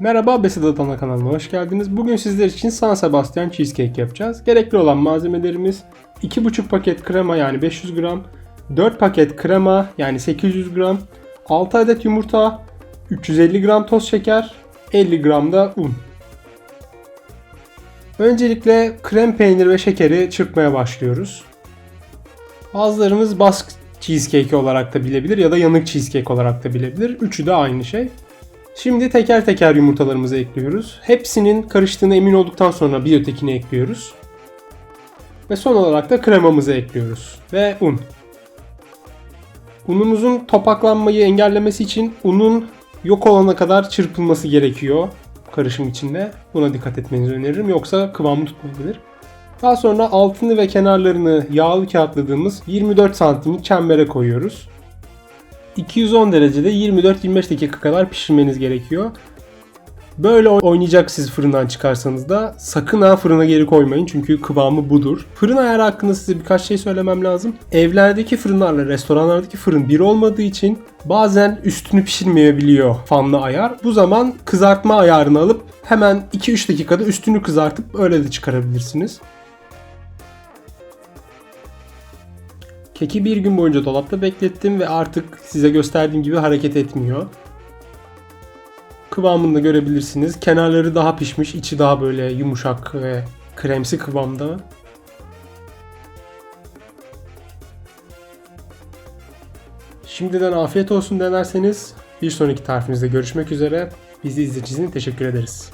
Merhaba Besedat Ana kanalına hoş geldiniz. Bugün sizler için San Sebastian Cheesecake yapacağız. Gerekli olan malzemelerimiz 2,5 paket krema yani 500 gram, 4 paket krema yani 800 gram, 6 adet yumurta, 350 gram toz şeker, 50 gram da un. Öncelikle krem peynir ve şekeri çırpmaya başlıyoruz. Bazılarımız bask cheesecake olarak da bilebilir ya da yanık cheesecake olarak da bilebilir. Üçü de aynı şey. Şimdi teker teker yumurtalarımızı ekliyoruz. Hepsinin karıştığına emin olduktan sonra bir ötekini ekliyoruz. Ve son olarak da kremamızı ekliyoruz. Ve un. Unumuzun topaklanmayı engellemesi için unun yok olana kadar çırpılması gerekiyor karışım içinde. Buna dikkat etmenizi öneririm yoksa kıvamı tutmayabilir. Daha sonra altını ve kenarlarını yağlı kağıtladığımız 24 santimlik çembere koyuyoruz. 210 derecede 24-25 dakika kadar pişirmeniz gerekiyor. Böyle oynayacak siz fırından çıkarsanız da sakın ha fırına geri koymayın çünkü kıvamı budur. Fırın ayarı hakkında size birkaç şey söylemem lazım. Evlerdeki fırınlarla restoranlardaki fırın bir olmadığı için bazen üstünü pişirmeyebiliyor fanlı ayar. Bu zaman kızartma ayarını alıp hemen 2-3 dakikada üstünü kızartıp öyle de çıkarabilirsiniz. Keki bir gün boyunca dolapta beklettim ve artık size gösterdiğim gibi hareket etmiyor. Kıvamını da görebilirsiniz. Kenarları daha pişmiş, içi daha böyle yumuşak ve kremsi kıvamda. Şimdiden afiyet olsun denerseniz bir sonraki tarifimizde görüşmek üzere. Bizi izlediğiniz için teşekkür ederiz.